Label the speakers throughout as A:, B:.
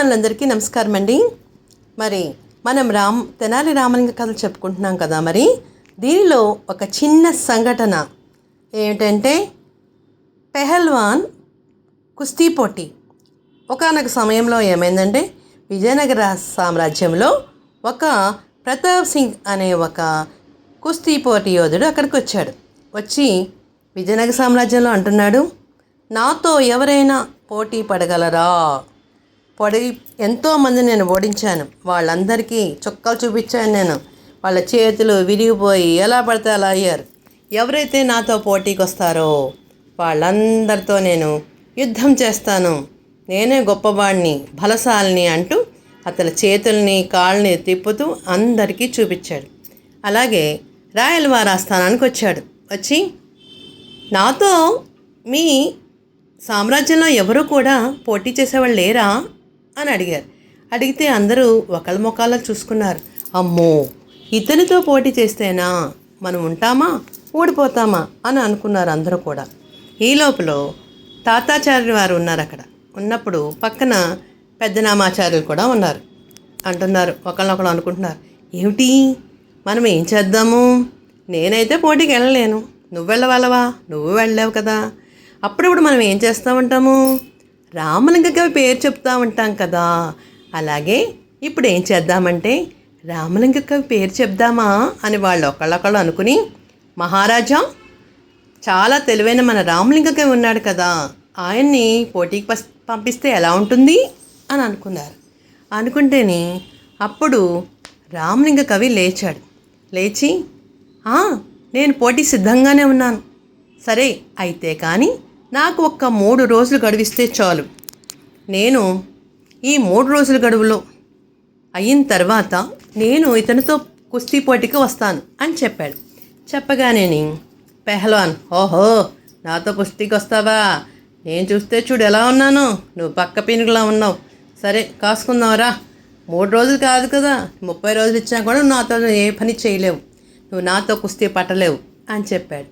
A: అభిమానులందరికీ నమస్కారం అండి మరి మనం రామ్ తెనాలి రామలింగ కథలు చెప్పుకుంటున్నాం కదా మరి. దీనిలో ఒక చిన్న సంఘటన ఏమిటంటే పెహల్వాన్ కుస్తీ పోటీ. ఒకనొక సమయంలో ఏమైందంటే విజయనగర సామ్రాజ్యంలో ఒక ప్రతాప్ సింగ్ అనే ఒక కుస్తీ పోటీ యోధుడు అక్కడికి వచ్చాడు. వచ్చి విజయనగర సామ్రాజ్యంలో అంటున్నాడు నాతో ఎవరైనా పోటీ పడగలరా? పొడి ఎంతోమంది నేను ఓడించాను. వాళ్ళందరికీ చుక్కలు చూపించాను నేను. వాళ్ళ చేతులు విరిగిపోయి ఎలా పడితే అలా అయ్యారు. ఎవరైతే నాతో పోటీకి వస్తారో వాళ్ళందరితో నేను యుద్ధం చేస్తాను. నేనే గొప్పవాడిని బలశాలిని అంటూ అతని చేతుల్ని కాళ్ళని తిప్పుతూ అందరికీ చూపించాడు. అలాగే రాయలవారి ఆస్థానానికి వచ్చాడు. వచ్చి నాతో మీ సామ్రాజ్యంలో ఎవరు కూడా పోటీ చేసేవాళ్ళు లేరా? అని అడిగారు. అడిగితే అందరూ ఒకళ్ళ ముఖాల్లో చూసుకున్నారు. అమ్మో! ఇతనితో పోటీ చేస్తేనా? మనం ఉంటామా? ఓడిపోతామా? అని అనుకున్నారు అందరూ కూడా. ఈ లోపల తాతాచార్యులు వారు ఉన్నారు అక్కడ. ఉన్నప్పుడు పక్కన పెద్దనామాచార్యులు కూడా ఉన్నారు. అంటున్నారు. ఒకళ్ళొకళ్ళు అనుకుంటున్నారు. ఏమిటి? మనం ఏం చేద్దాము? నేనైతే పోటీకి వెళ్ళలేను. నువ్వు వెళ్ళవాలవా? నువ్వు వెళ్ళలేవు కదా. అప్పుడప్పుడు మనం ఏం చేస్తూ ఉంటాము? రామలింగకి పేరు చెప్తా ఉంటాం కదా. అలాగే ఇప్పుడు ఏం చేద్దామంటే రామలింగకి పేరు చెప్దామా అని వాళ్ళు ఒకళ్ళొకళ్ళు అనుకుని మహారాజా చాలా తెలివైన మన రామలింగకి ఉన్నాడు కదా. ఆయన్ని పోటీకి పంపిస్తే ఎలా ఉంటుంది? అని అనుకున్నారు. అనుకుంటేనే అప్పుడు రామలింగ కవి లేచాడు. లేచి నేను పోటీ సిద్ధంగానే ఉన్నాను. సరే అయితే కానీ నాకు ఒక్క మూడు రోజులు గడివిస్తే చాలు. నేను ఈ మూడు రోజుల గడువులో అయిన తర్వాత నేను ఇతనితో కుస్తీ పోటీకి వస్తాను అని చెప్పాడు. చెప్పగానే పెహ్లాన్ ఓహో నాతో కుస్తీకి వస్తావా? నేను చూస్తే చూడు ఎలా ఉన్నాను నువ్వు పక్క పీనుగులా ఉన్నావు. సరే కాసుకుందాంరా మూడు రోజులు కాదు కదా ముప్పై రోజులు ఇచ్చినా కూడా నువ్వు నాతో ఏ పని చేయలేవు. నువ్వు నాతో కుస్తీ పట్టలేవు అని చెప్పాడు.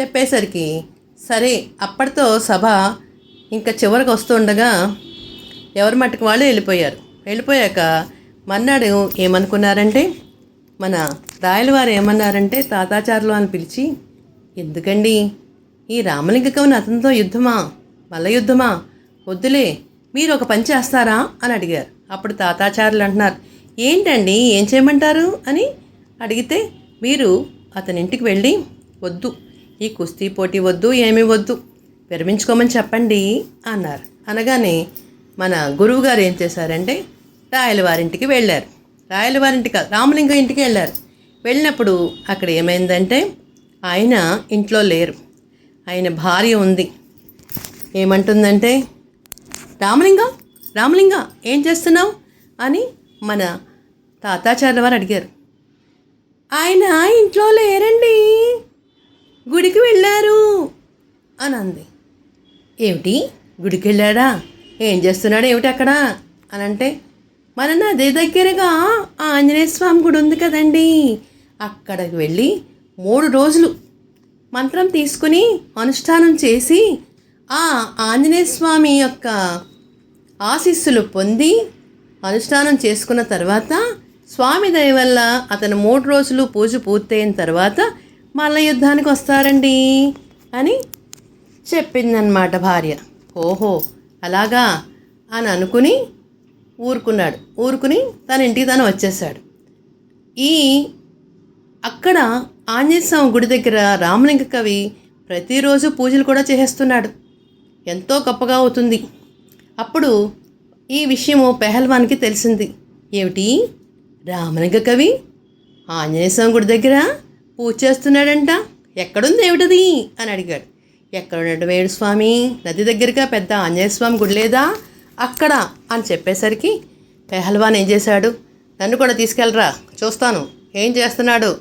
A: చెప్పేసరికి సరే అప్పటితో సభ ఇంకా చివరికి వస్తుండగా ఎవరి మట్టుకు వాళ్ళు వెళ్ళిపోయారు. వెళ్ళిపోయాక మన్నాడు ఏమనుకున్నారంటే మన రాయలవారు ఏమన్నారంటే తాతాచారులు అని పిలిచి ఎందుకండి? ఈ రామలింగ కవుని అతనితో యుద్ధమా? మల్ల యుద్ధమా? వద్దులే మీరు ఒక పని చేస్తారా? అని అడిగారు. అప్పుడు తాతాచారులు అంటున్నారు ఏంటండి? ఏం చేయమంటారు? అని అడిగితే మీరు అతని ఇంటికి వెళ్ళి వద్దు ఈ కుస్తీ పోటీ వద్దు ఏమీ వద్దు. విరమించుకోమని చెప్పండి అన్నారు. అనగానే మన గురువు గారు ఏం చేశారంటే రాయలవారింటికి వెళ్ళారు. రాయలవారింటికి కాదు, రామలింగ ఇంటికి వెళ్ళారు. వెళ్ళినప్పుడు అక్కడ ఏమైందంటే ఆయన ఇంట్లో లేరు. ఆయన భార్య ఉంది. ఏమంటుందంటే రామలింగ రామలింగ ఏం చేస్తున్నావు? అని మన తాతాచార్య వారు అడిగారు. ఆయన ఇంట్లో లేరండి. గుడికి వెళ్ళారు అని అంది ఏమిటి? గుడికి వెళ్ళాడా? ఏం చేస్తున్నాడు? ఏమిటి అక్కడ? అని అంటే మన నది దగ్గరగా ఆ ఆంజనేయ స్వామి గుడి ఉంది కదండి. అక్కడికి వెళ్ళి మూడు రోజులు మంత్రం తీసుకుని అనుష్ఠానం చేసి ఆ ఆంజనేయ స్వామి యొక్క ఆశీస్సులు పొంది అనుష్ఠానం చేసుకున్న తర్వాత స్వామి దయ వల్ల అతను మూడు రోజులు పూజ పూర్తయిన తర్వాత మల్ల యుద్ధానికి వస్తారండి అని చెప్పిందన్నమాట భార్య. ఓహో అలాగా అని అనుకుని ఊరుకున్నాడు. ఊరుకుని తన ఇంటికి తను వచ్చేసాడు ఈ అక్కడ ఆంజనేయ స్వామి గుడి దగ్గర రామలింగ కవి ప్రతిరోజు పూజలు కూడా చేసేస్తున్నాడు. ఎంతో గొప్పగా అవుతుంది. అప్పుడు ఈ విషయము పెహల్వాన్కి తెలిసింది. ఏమిటి? రామలింగ కవి ఆంజనేయ స్వామి గుడి దగ్గర పూజ చేస్తున్నాడంట. ఎక్కడుంది ఏమిటది అని అడిగాడు. ఎక్కడ వేడు స్వామి? నది దగ్గరగా పెద్ద ఆంజనేయ స్వామి గుడి లేదా? అక్కడ అని చెప్పేసరికి పెహల్వాన్ ఏం చేశాడు? నన్ను కూడా తీసుకెళ్ళరా చూస్తాను. ఏం చేస్తున్నాడు?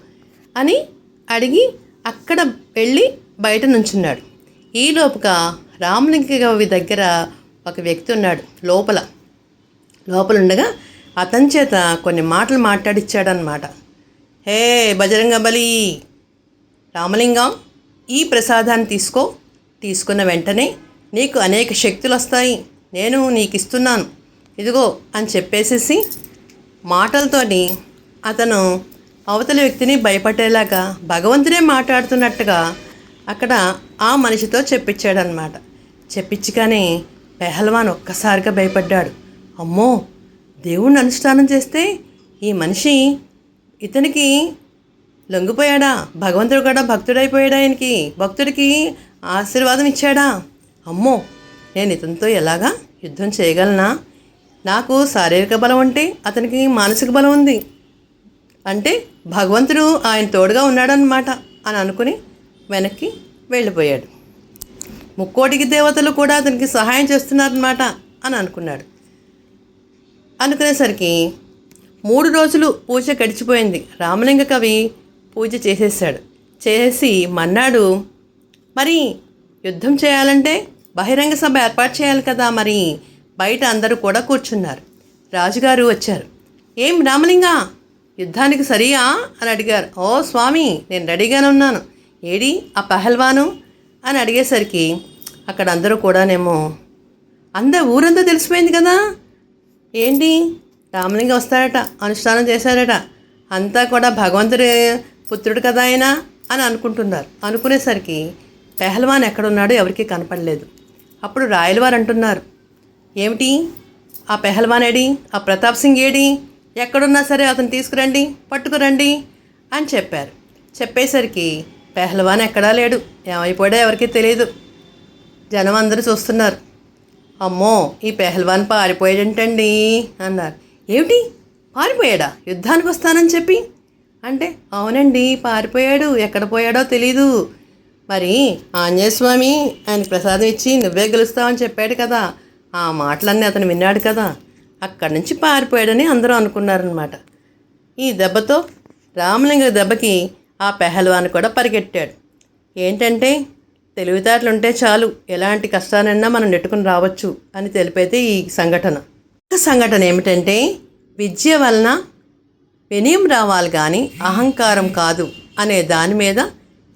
A: అని అడిగి అక్కడ వెళ్ళి బయట నుంచున్నాడు. ఈ లోపుగా రామలింగ కవి దగ్గర ఒక వ్యక్తి ఉన్నాడు లోపల. లోపల ఉండగా అతని చేత కొన్ని మాటలు మాట్లాడిచ్చాడనమాట హే బజరంగ బలి. రామలింగం ఈ ప్రసాదాన్ని తీసుకో. తీసుకున్న వెంటనే నీకు అనేక శక్తులు వస్తాయి. నేను నీకు ఇస్తున్నాను ఇదిగో అని చెప్పేసేసి మాటలతోని అతను అవతల వ్యక్తిని భయపడేలాగా భగవంతుడే మాట్లాడుతున్నట్టుగా అక్కడ ఆ మనిషితో చెప్పించాడనమాట చెప్పించగానే పెహల్వాన్ ఒక్కసారిగా భయపడ్డాడు. అమ్మో దేవుణ్ణి అనుష్ఠానం చేస్తే ఈ మనిషి ఇతనికి లొంగిపోయాడా? భగవంతుడు కూడా భక్తుడైపోయాడా ఆయనకి భక్తుడికి ఆశీర్వాదం ఇచ్చాడా? అమ్మో నేను ఇతనితో ఎలాగా యుద్ధం చేయగలనా? నాకు శారీరక బలం ఉంటే అతనికి మానసిక బలం ఉంది. అంటే భగవంతుడు ఆయన తోడుగా ఉన్నాడనమాట అని అనుకుని వెనక్కి వెళ్ళిపోయాడు. ముక్కోటికి దేవతలు కూడా అతనికి సహాయం చేస్తున్నారనమాట అని అనుకున్నాడు. అనుకునేసరికి మూడు రోజులు పూజ గడిచిపోయింది. రామలింగ కవి పూజ చేసేసాడు చేసి మన్నాడు మరి యుద్ధం చేయాలంటే బహిరంగ సభ ఏర్పాటు చేయాలి కదా మరి. బయట అందరూ కూడా కూర్చున్నారు. రాజుగారు వచ్చారు. ఏం రామలింగ యుద్ధానికి సరియా? అని అడిగారు. ఓ స్వామి నేను రెడీగానే ఉన్నాను. ఏడి ఆ పహల్వాను? అని అడిగేసరికి అక్కడ అందరూ కూడానేమో అందరు ఊరంతా తెలిసిపోయింది కదా. ఏంటి? రామలింగం వస్తాడట అనుష్ఠానం చేశారట. అంతా కూడా భగవంతుడి పుత్రుడు కదా ఆయన అని అనుకుంటున్నారు. అనుకునేసరికి పెహల్వాన్ ఎక్కడున్నాడో ఎవరికీ కనపడలేదు. అప్పుడు రాయలవారు అంటున్నారు ఏమిటి? ఆ పెహల్వాన్ ఏడి? ఆ ప్రతాప్ సింగ్ ఏడి? ఎక్కడున్నా సరే అతను తీసుకురండి పట్టుకురండి అని చెప్పారు. చెప్పేసరికి పెహల్వాన్ ఎక్కడా లేడు ఏమైపోయాడో ఎవరికీ తెలియదు జనం అందరూ చూస్తున్నారు. అమ్మో ఈ పెహల్వాన్ పారిపోయాడంటండి అన్నారు. ఏమిటి? పారిపోయాడా? యుద్ధానికి వస్తానని చెప్పి? అంటే అవునండి పారిపోయాడు. ఎక్కడ పోయాడో తెలీదు. మరి ఆంజనేయస్వామి ఆయన ప్రసాదం ఇచ్చి నువ్వే గెలుస్తావని చెప్పాడు కదా. ఆ మాటలన్నీ అతను విన్నాడు కదా. అక్కడి నుంచి పారిపోయాడని అందరూ అనుకున్నారనమాట ఈ దెబ్బతో రామలింగ దెబ్బకి ఆ పెహల్వాన్ కూడా పరిగెట్టాడు. ఏంటంటే తెలివితేటలు ఉంటే చాలు. ఎలాంటి కష్టానైనా మనం నెట్టుకుని రావచ్చు అని తెలిపైతే ఈ సంఘటన. సంఘటన ఏమిటంటే విద్య వలన వినయం రావాలి కానీ అహంకారం కాదు అనే దాని మీద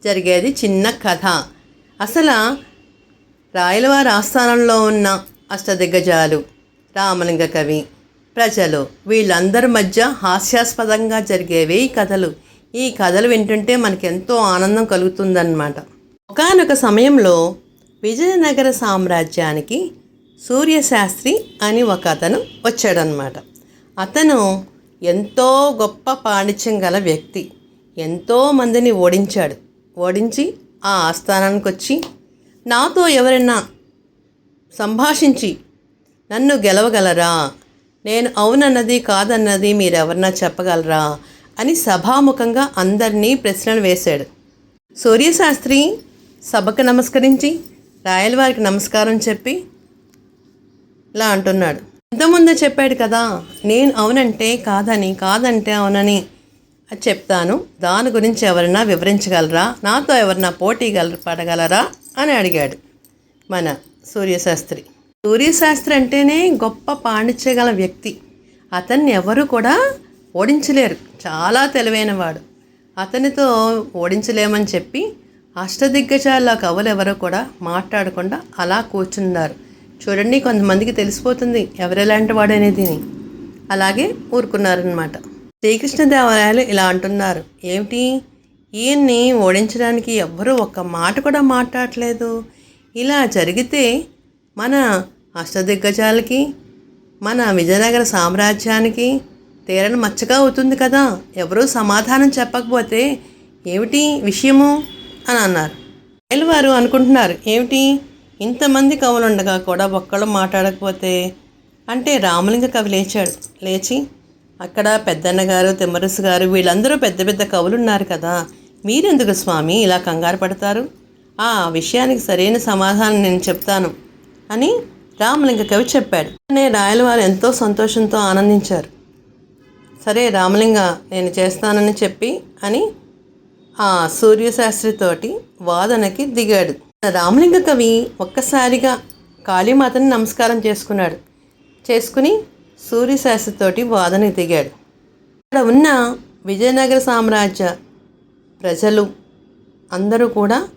A: జరిగేది చిన్న కథ. అసలు రాయలవారి ఆస్థానంలో ఉన్న అష్టదిగ్గజాలు రామలింగ కవి ప్రజలు వీళ్ళందరి మధ్య హాస్యాస్పదంగా జరిగేవి ఈ కథలు. ఈ కథలు వింటుంటే మనకి ఎంతో ఆనందం కలుగుతుందన్నమాట. ఒకానొక సమయంలో విజయనగర సామ్రాజ్యానికి సూర్యశాస్త్రి అని ఒక అతను వచ్చాడనమాట అతను ఎంతో గొప్ప పాండిత్యం గల వ్యక్తి. ఎంతో మందిని ఓడించాడు. ఓడించి ఆ ఆస్థానానికి వచ్చి నాతో ఎవరైనా సంభాషించి నన్ను గెలవగలరా? నేను అవునన్నది కాదన్నది మీరెవరన్నా చెప్పగలరా? అని సభాముఖంగా అందరినీ ప్రశ్నలు వేశాడు. సూర్యశాస్త్రి సభకు నమస్కరించి రాయలవారికి నమస్కారం చెప్పి ఇలా అంటున్నాడు. ఇంతకుముందే చెప్పాడు కదా నేను అవునంటే కాదని కాదంటే అవునని. అది చెప్తాను. దాని గురించి ఎవరైనా వివరించగలరా? నాతో ఎవరైనా పోటీ గల పడగలరా? అని అడిగాడు మన సూర్యశాస్త్రి. సూర్యశాస్త్రి అంటేనే గొప్ప పాండిత్యగల వ్యక్తి. అతన్ని ఎవరు కూడా ఓడించలేరు. చాలా తెలివైనవాడు. అతనితో ఓడించలేమని చెప్పి అష్టదిగ్గజాల కవులు ఎవరో కూడా మాట్లాడకుండా అలా కూర్చున్నారు. చూడండి కొంతమందికి తెలిసిపోతుంది ఎవరెలాంటి వాడనేది అలాగే ఊరుకున్నారనమాట శ్రీకృష్ణదేవరాయలు ఇలా అంటున్నారు. ఏమిటి? ఈయన్ని ఓడించడానికి ఎవ్వరూ ఒక్క మాట కూడా మాట్లాడట్లేదు ఇలా జరిగితే మన అష్టదిగ్గజాలకి మన విజయనగర సామ్రాజ్యానికి తీరని మచ్చగా అవుతుంది కదా. ఎవరూ సమాధానం చెప్పకపోతే ఏమిటి విషయము? అని అన్నారు. వారు అనుకుంటున్నారు. ఏమిటి? ఇంతమంది కవులుండగా కూడా ఒక్కళ్ళు మాట్లాడకపోతే? అంటే రామలింగ కవి లేచాడు. లేచి అక్కడ పెద్దన్న గారు తిమ్మరసు గారు వీళ్ళందరూ పెద్ద పెద్ద కవులు ఉన్నారు కదా. మీరెందుకు స్వామి ఇలా కంగారు పడతారు? ఆ విషయానికి సరైన సమాధానం నేను చెప్తాను అని రామలింగ కవి చెప్పాడు. అనే రాయలవారు ఎంతో సంతోషంతో ఆనందించారు. సరే రామలింగ నేను చేస్తానని చెప్పి అని ఆ సూర్యశాస్త్రితోటి వాదనకి దిగాడు. రామలింగ కవి ఒక్కసారిగా కాళీమాతని నమస్కారం చేసుకున్నాడు. చేసుకుని సూర్యశాస్త్రితోటి వాదన దిగాడు అక్కడ ఉన్న విజయనగర సామ్రాజ్య ప్రజలు అందరూ కూడా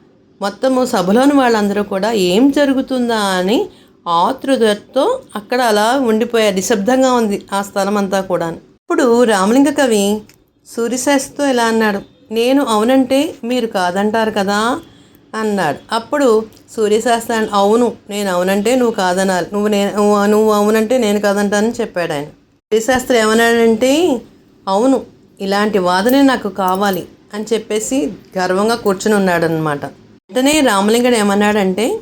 A: మొత్తము సభలోని వాళ్ళందరూ కూడా ఏం జరుగుతుందా అని ఆతృతతో అక్కడ అలా ఉండిపోయారు. నిశ్శబ్దంగా ఉంది ఆ స్థలం అంతా కూడా ఇప్పుడు రామలింగ కవి సూర్యశాస్త్రితో ఇలా అన్నాడు? నేను అవునంటే మీరు కాదంటారు కదా? అన్నాడు. అప్పుడు సూర్యశాస్త్రి అవును నేను అవునంటే నువ్వు కాదనాలి. నువ్వు నేను నువ్వు- అవునంటే నేను కాదంటానని చెప్పాడు ఆయన. సూర్యశాస్త్రి ఏమన్నాడంటే అవును ఇలాంటి వాదనే నాకు కావాలి అని చెప్పేసి గర్వంగా కూర్చుని ఉన్నాడనమాట వెంటనే రామలింగడు ఏమన్నాడంటే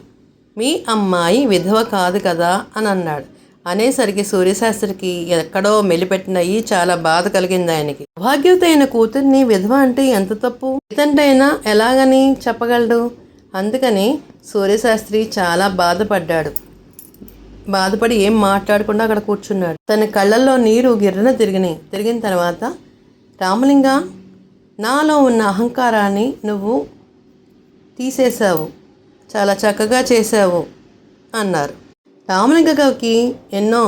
A: మీ అమ్మాయి విధవ కాదు కదా అని అన్నాడు. అనేసరికి సూర్యశాస్త్రికి ఎక్కడో మెలిపెట్టినయి చాలా బాధ కలిగింది ఆయనకి. భాగ్యవతి అయిన కూతుర్ని విధవ అంటే ఎంత తప్పు? ఇతంటైనా ఎలాగని చెప్పగలడు? అందుకని సూర్యశాస్త్రి చాలా బాధపడ్డాడు. బాధపడి ఏం మాట్లాడకుండా అక్కడ కూర్చున్నాడు. తన కళ్ళల్లో నీరు గిర్రన తిరిగినాయి తిరిగిన తర్వాత రామలింగ నాలో ఉన్న అహంకారాన్ని నువ్వు తీసేశావు. చాలా చక్కగా చేశావు అన్నారు. రామలింగ గారికి ఎన్నో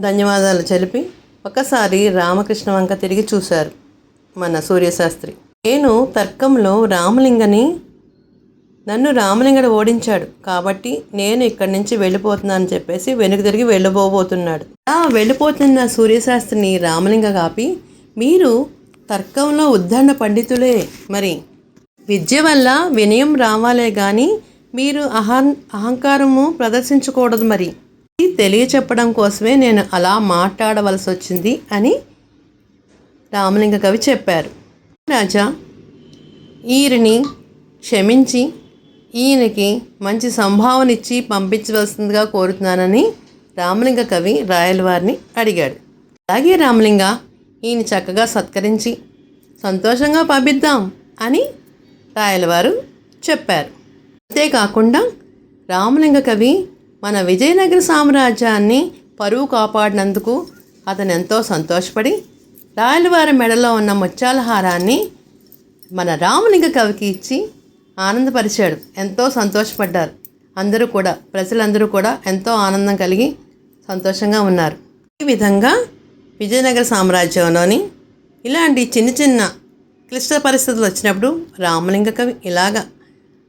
A: ధన్యవాదాలు తెలిపి ఒకసారి రామకృష్ణ వంక తిరిగి చూశారు మన సూర్యశాస్త్రి. నేను తర్కంలో రామలింగని నన్ను రామలింగడు ఓడించాడు కాబట్టి నేను ఇక్కడి నుంచి వెళ్ళిపోతున్నాను చెప్పేసి వెనుక తిరిగి వెళ్ళిపోబోతున్నాడు ఆ వెళ్ళిపోతున్న సూర్యశాస్త్రిని రామలింగ కాపి మీరు తర్కంలో ఉద్దండ పండితులే. మరి విద్య వల్ల వినయం రావాలే కానీ మీరు అహం అహంకారము ప్రదర్శించకూడదు మరి. తెలియచెప్పడం కోసమే నేను అలా మాట్లాడవలసి వచ్చింది అని రామలింగ కవి చెప్పారు. రాజా ఈయనని క్షమించి ఈయనకి మంచి సంభావన ఇచ్చి పంపించవలసిందిగా కోరుతున్నానని రామలింగ కవి రాయల వారిని అడిగాడు. అలాగే రామలింగ ఈయన చక్కగా సత్కరించి సంతోషంగా పంపిద్దాం అని రాయలవారు చెప్పారు. అంతేకాకుండా రామలింగ కవి మన విజయనగర సామ్రాజ్యాన్ని పరువు కాపాడినందుకు అతను ఎంతో సంతోషపడి రాయలవారి మెడలో ఉన్న ముత్యాల హారాన్ని మన రామలింగ కవికి ఇచ్చి ఆనందపరిచాడు. ఎంతో సంతోషపడ్డారు. అందరూ కూడా ప్రజలందరూ కూడా ఎంతో ఆనందం కలిగి సంతోషంగా ఉన్నారు. ఈ విధంగా విజయనగర సామ్రాజ్యంలోని ఇలాంటి చిన్న చిన్న క్లిష్ట పరిస్థితులు వచ్చినప్పుడు రామలింగ కవి ఇలాగా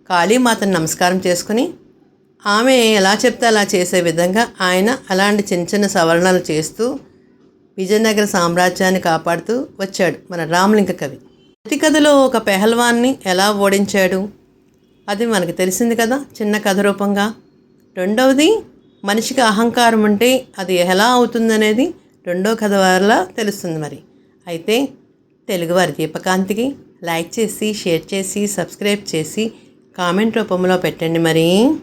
A: కాళీమాతను నమస్కారం చేసుకుని ఆమె ఎలా చెప్తే అలా చేసే విధంగా ఆయన అలాంటి చిన్న చిన్న సవరణలు చేస్తూ విజయనగర సామ్రాజ్యాన్ని కాపాడుతూ వచ్చాడు మన రామలింగ కవి. ప్రతి కథలో ఒక పెహల్వాన్ని ఎలా ఓడించాడు? అది మనకు తెలిసింది కదా చిన్న కథ రూపంగా. రెండవది మనిషికి అహంకారం ఉంటే అది ఎలా అవుతుందనేది రెండో కథ వల్ల తెలుస్తుంది మరి. అయితే తెలుగువారి దీపకాంతికి లైక్ చేసి షేర్ చేసి సబ్స్క్రైబ్ చేసి కామెంట్ రూపంలో పెట్టండి మరి.